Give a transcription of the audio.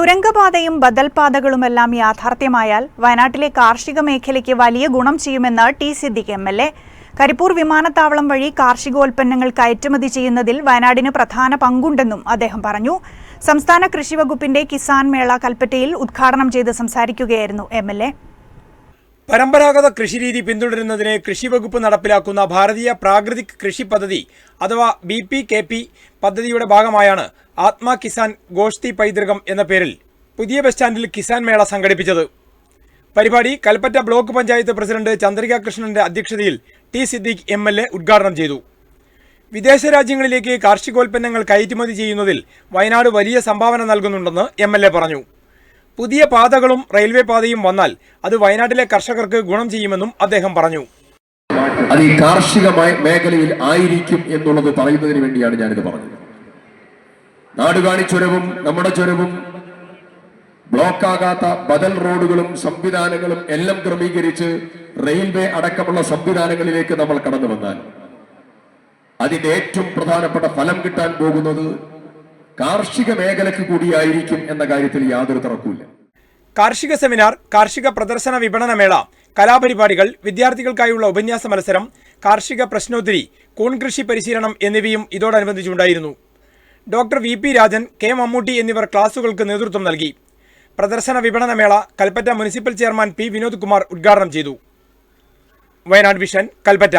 തുരങ്കപാതയും ബദൽപാതകളുമെല്ലാം യാഥാർത്ഥ്യമായാൽ വയനാട്ടിലെ കാർഷിക മേഖലയ്ക്ക് വലിയ ഗുണം ചെയ്യുമെന്ന് T Siddique M L A. Karipur വിമാനത്താവളം വഴി കാർഷികോൽപ്പന്നങ്ങൾ കയറ്റുമതി ചെയ്യുന്നതിൽ വയനാടിന് പ്രധാന പങ്കുണ്ടെന്നും അദ്ദേഹം പറഞ്ഞു. സംസ്ഥാന കൃഷി വകുപ്പിന്റെ കിസാൻ മേള കൽപ്പറ്റയിൽ ഉദ്ഘാടനം ചെയ്ത് സംസാരിക്കുകയായിരുന്നു എം എൽ എ. പരമ്പരാഗത കൃഷിരീതി പിന്തുടരുന്നതിന് കൃഷി വകുപ്പ് നടപ്പിലാക്കുന്ന ഭാരതീയ പ്രാകൃതിക് കൃഷി പദ്ധതി അഥവാ ബി പി കെ പി പദ്ധതിയുടെ ഭാഗമായാണ് ആത്മാ കിസാൻ ഗോഷ്തി പൈതൃകം എന്ന പേരിൽ പുതിയ ബസ് സ്റ്റാൻഡിൽ കിസാൻ മേള സംഘടിപ്പിച്ചത്. പരിപാടി കൽപ്പറ്റ ബ്ലോക്ക് പഞ്ചായത്ത് പ്രസിഡന്റ് ചന്ദ്രിക കൃഷ്ണന്റെ അധ്യക്ഷതയിൽ T Siddique M L A ഉദ്ഘാടനം ചെയ്തു. വിദേശ രാജ്യങ്ങളിലേക്ക് കാർഷികോൽപ്പന്നങ്ങൾ കയറ്റുമതി ചെയ്യുന്നതിൽ വയനാട് വലിയ സംഭാവന നൽകുന്നുണ്ടെന്ന് എ പറഞ്ഞു. പുതിയ പാതകളും റെയിൽവേ പാതയും വന്നാൽ അത് വയനാട്ടിലെ കർഷകർക്ക് ഗുണം ചെയ്യുമെന്നും അദ്ദേഹം പറഞ്ഞു. അത് ഈ കാർഷിക മേഖലയിൽ ആയിരിക്കും എന്നുള്ളത് പറയുന്നതിന് വേണ്ടിയാണ് ഞാനിത് പറഞ്ഞത്. നാടുകാണി ചുരവും നമ്മുടെ ചുരവും ബ്ലോക്കാകാത്ത ബദൽ റോഡുകളും സംവിധാനങ്ങളും എല്ലാം ക്രമീകരിച്ച് റെയിൽവേ അടക്കമുള്ള സംവിധാനങ്ങളിലേക്ക് നമ്മൾ കടന്നു വന്നാൽ അതിന്റെ ഏറ്റവും പ്രധാനപ്പെട്ട ഫലം കിട്ടാൻ പോകുന്നത് കാർഷിക മേഖലയ്ക്ക് കൂടിയായിരിക്കും എന്ന കാര്യത്തിൽ യാതൊരു തർക്കവുമില്ല. കാർഷിക സെമിനാർ കാർഷിക പ്രദർശന വിപണന മേള കലാപരിപാടികൾ വിദ്യാർത്ഥികൾക്കായുള്ള ഉപന്യാസ മത്സരം കാർഷിക പ്രശ്നോത്തരി കൂൺ കൃഷി പരിശീലനം എന്നിവയും ഇതോടനുബന്ധിച്ചുണ്ടായിരുന്നു. Doctor V P Rajan K Mammootty എന്നിവർ ക്ലാസുകൾക്ക് നേതൃത്വം നൽകി. പ്രദർശന വിപണന മേള Kalpetta municipal chairman P Vinod Kumar ഉദ്ഘാടനം ചെയ്തു. വയനാട് വിഷൻ കൽപ്പറ്റ.